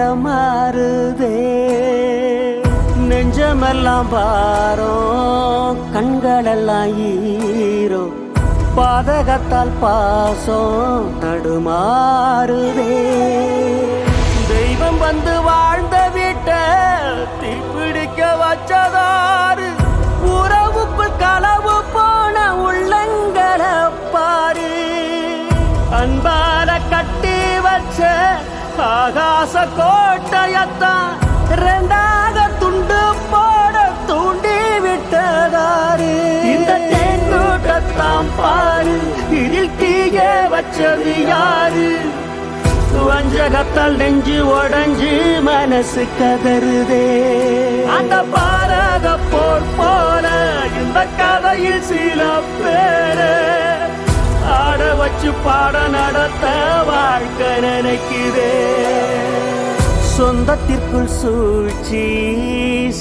மாறுதே. நெஞ்சமெல்லாம் பாரோ கண்களெல்லாம் ஈரோ. பாதகத்தால் பாசம் தடுமாறுதே. தெய்வம் வந்து வாழ்ந்த வீட்ட தீப்பிடிக்க வச்சதாரு உறவுக்குள் களவு போன உள்ளங்களை பாரு. அன்பால கட்டி வச்ச ஆகாச கோட்டையத்தான் ரெண்டாக துண்டு போட தூண்டி விட்டதாரு. இந்த தேங்கூட்டத்தாம் பாரு இதில் தீய வச்சது யாரு? வஞ்சகத்தால் நெஞ்சு உடஞ்சு மனசு கதறுதே. அந்த பாரத போர் போல இந்த கதையில் சில பேரு. ஆட வச்சு பாட நடத்த வாழ்க்கை நினைக்குதே சொந்தத்திற்குள் சூழ்ச்சி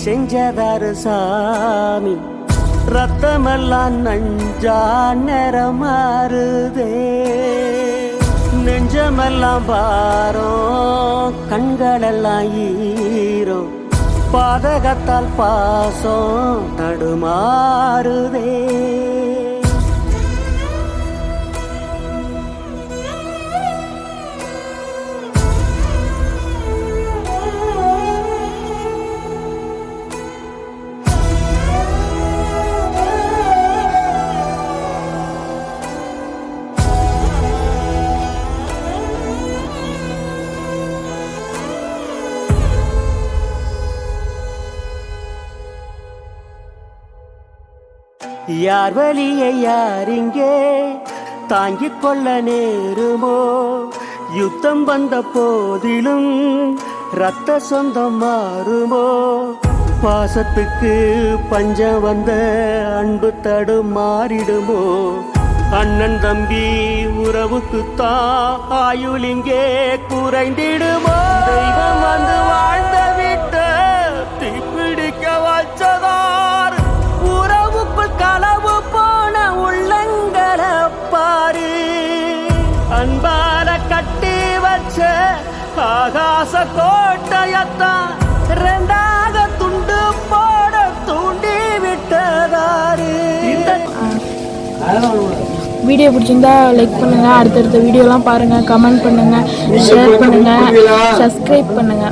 செஞ்சதாரு சாமி. ரத்தமெல்லாம் நஞ்சா நிறமாறுதே. நெஞ்சமெல்லாம் பாரோ கண்களெல்லாம் ஈரோ. பாதகத்தால் பாசம் தடுமாறுதே. யார் வழியை யார் இங்கே? தாங்கிக் கொள்ள நேருமோ? யுத்தம் வந்த போதிலும் ரத்த சொந்தம் மாறுமோ? பாசத்துக்கு பஞ்சம் வந்த அன்பு தடு மாறிடுமோ? அண்ணன் தம்பி உறவுக்கு தான் ஆயுள் இங்கே குறைந்திடுமோ? தெய்வம் வந்த அன்பால கட்டி வச்ச ஆகாச கோட்டையத்தான் ரெண்டாக துண்டு போட தூண்டி விட்டதாரு. வீடியோ பிடிச்சிருந்தா லைக் பண்ணுங்க. அடுத்தடுத்த வீடியோலாம் பாருங்க. கமெண்ட் பண்ணுங்க. ஷேர் பண்ணுங்க. சப்ஸ்கிரைப் பண்ணுங்க.